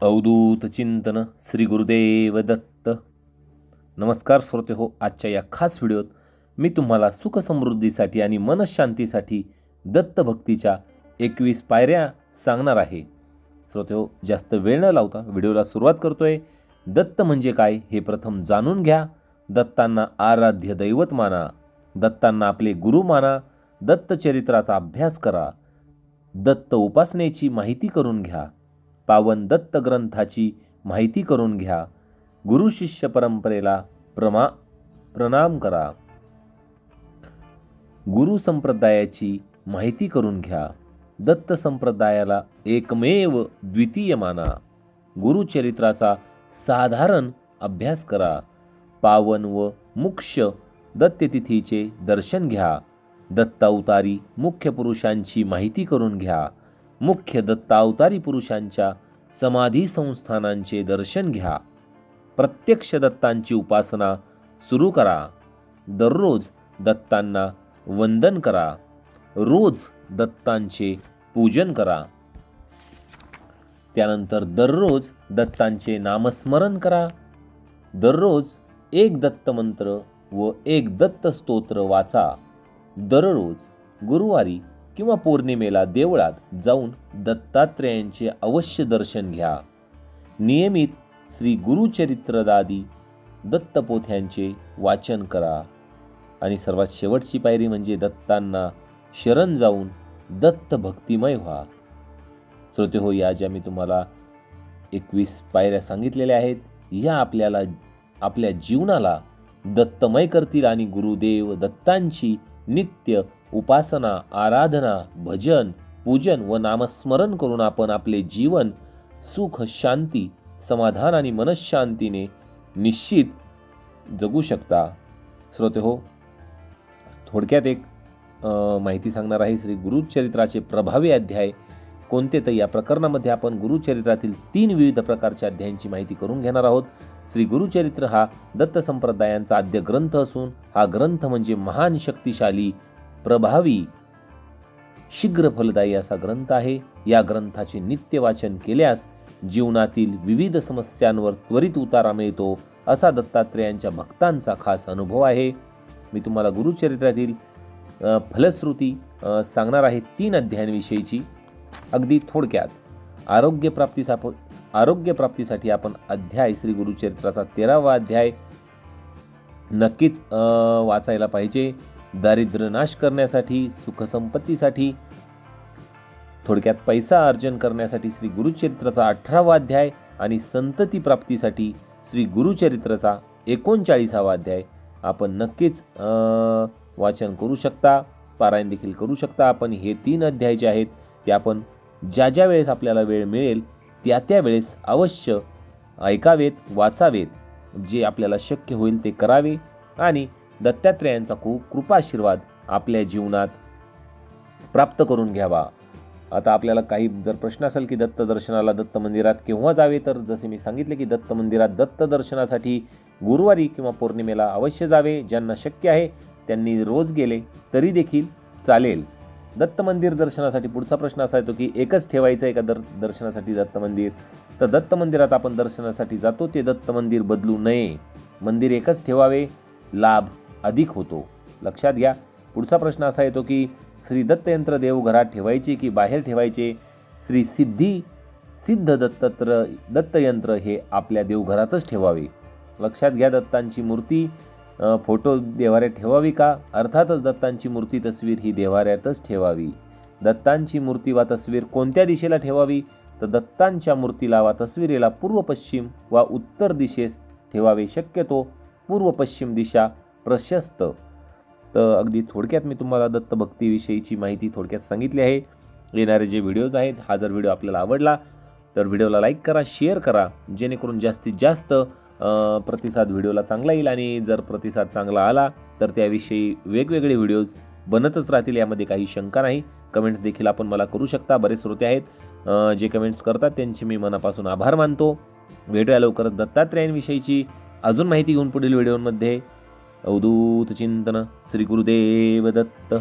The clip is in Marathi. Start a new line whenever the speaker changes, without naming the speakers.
अवधूत चिंतन श्री गुरुदेव दत्त नमस्कार श्रोते हो आजच्या या खास व्हिडिओत मी तुम्हाला सुखसमृद्धीसाठी आणि मनशांतीसाठी दत्तभक्तीच्या एकवीस पायऱ्या सांगणार आहे. श्रोते हो जास्त वेळ न लावता व्हिडिओला सुरुवात करतोय. दत्त म्हणजे काय हे प्रथम जाणून घ्या. दत्तांना आराध्य दैवत माना. दत्तांना आपले गुरु माना. दत्तचरित्राचा अभ्यास करा. दत्त उपासनेची माहिती करून घ्या. पावन दत्त ग्रंथाची माहिती करून घ्या. गुरु शिष्य परंपरेला प्रमा प्रणाम करा. गुरु संप्रदायाची माहिती करून घ्या. दत्त संप्रदायाला एकमेव द्वितीय माना. गुरुचरित्राचा साधारण अभ्यास करा. पावन व मुख्य दत्ततिथीचे दर्शन घ्या. दत्तावतारी मुख्य पुरुषांची माहिती करून घ्या. मुख्य दत्तावतारी पुरुषांच्या समाधी संस्थानांचे दर्शन घ्या. प्रत्यक्ष दत्तांची उपासना सुरू करा. दररोज दत्तांना वंदन करा. रोज दत्तांचे पूजन करा. त्यानंतर दररोज दत्तांचे नामस्मरण करा. दररोज एक दत्त मंत्र व एक दत्त स्तोत्र वाचा. दररोज गुरुवारी किंवा पौर्णिमेला देवळात जाऊन दत्तात्रेयांचे अवश्य दर्शन घ्या. नियमित श्री गुरुचरित्रदादी दत्तपोथ्यांचे वाचन करा. आणि सर्वात शेवटची पायरी म्हणजे दत्तांना शरण जाऊन दत्त भक्तिमय व्हा. श्रोते हो या ज्या मी तुम्हाला एकवीस पायऱ्या सांगितलेल्या आहेत या आपल्याला आपल्या जीवनाला दत्तमय करतील आणि गुरुदेव दत्तांची नित्य उपासना आराधना भजन पूजन व नामस्मरण करून आपण आपले जीवन सुख शांती समाधान आणि मनशांतीने निश्चित जगू शकता. श्रोते हो थोडक्यात एक माहिती सांगणार आहे. श्री गुरुचरित्राचे प्रभावी अध्याय कोणते? तर या प्रकरणामध्ये आपण गुरुचरित्रातील तीन विविध प्रकारच्या अध्यायांची माहिती करून घेणार आहोत. श्री गुरुचरित्र हा दत्त संप्रदायांचा आद्य ग्रंथ असून हा ग्रंथ म्हणजे महान शक्तिशाली प्रभावी शीघ्र फलदायी असा ग्रंथ आहे. या ग्रंथाचे नित्य वाचन केल्यास जीवनातील विविध समस्यांवर त्वरित उतारा मिळतो असा दत्तात्रेयांच्या भक्तांचा खास अनुभव आहे. मी तुम्हाला गुरुचरित्रातील फलश्रुती सांगणार आहे तीन अध्यायांविषयीची. अगदी थोडक्यात. आरोग्यप्राप्तीसा आरोग्यप्राप्तीसाठी आपण अध्याय श्री गुरुचरित्राचा तेरावा अध्याय नक्कीच वाचायला पाहिजे. दारिद्र्य नाश करण्यासाठी सुखसंपत्तीसाठी थोडक्यात पैसा अर्जन करण्यासाठी श्री गुरुचरित्राचा अठरावा अध्याय आणि संतती प्राप्तीसाठी श्री गुरुचरित्राचा एकोणचाळीसावा अध्याय. आपण नक्कीच वाचन करू शकता पारायण देखील करू शकता. आपण हे तीन अध्याय जे आहेत ते आपण ज्या ज्या वेळेस आपल्याला वेळ मिळेल त्या त्या वेळेस अवश्य ऐकावेत वाचावेत. जे आपल्याला शक्य होईल ते करावे आणि दत्तात्रेयांचा खूप कृपाशीर्वाद आपल्या जीवनात प्राप्त करून घ्यावा. आता आपल्याला काही जर प्रश्न असेल की दत्त दर्शनाला दत्त मंदिरात केव्हा जावे तर जसे मी सांगितले की दत्त मंदिरात दत्त दर्शनासाठी गुरुवारी किंवा पौर्णिमेला अवश्य जावे. ज्यांना शक्य आहे त्यांनी रोज गेले तरी देखील चालेल. दत्त मंदिर दर्शनासाठी पुढचा प्रश्न असा येतो की एकच ठेवायचं आहे का दर दर्शनासाठी दत्त मंदिर? तर दत्त मंदिरात आपण दर्शनासाठी जातो ते दत्त मंदिर बदलू नये. मंदिर एकच ठेवावे लाभ अधिक होतो. लक्षात घ्या. पुढचा प्रश्न असा येतो की श्री दत्तयंत्र देव घरात ठेवायचे की बाहेर ठेवायचे? श्री सिद्धी सिद्ध दत्तत्र दत्तयंत्र हे आपल्या देवघरातच ठेवावे. लक्षात घ्या दत्तांची मूर्ती. फोटो देवाऱ्यात ठेवावी का? अर्थातच दत्तांची मूर्ती तस्वीर ही देवाऱ्यातच ठेवावी. दत्तांची मूर्ती वा तस्वीर कोणत्या दिशेला ठेवावी? तर दत्तांच्या मूर्तीला वा तस्वीरेला पूर्व पश्चिम वा उत्तर दिशेस ठेवावे शक्यतो. पूर्व पश्चिम दिशा प्रशस्त. तर अगदी थोडक्यात मी तुम्हाला दत्तभक्तीविषयीची माहिती थोडक्यात सांगितली आहे. येणारे जे व्हिडिओज आहेत हा जर व्हिडिओ आपल्याला आवडला तर व्हिडिओला लाईक करा शेअर करा जेणेकरून जास्तीत जास्त प्रतिसाद व्हिडिओला चांगला येईल आणि जर प्रतिसाद चांगला आला तर त्याविषयी वेगवेगळे व्हिडिओज बनतच राहतील यामध्ये काही शंका नाही. कमेंट्स देखील आपण मला करू शकता. बरेच श्रोते आहेत जे कमेंट्स करतात त्यांचे मी मनापासून आभार मानतो. भेटूया लवकरच दत्तात्रेयांविषयीची. अजून माहिती घेऊन पुढील व्हिडिओमध्ये. अवधूत चिंतन श्री गुरुदेव दत्त.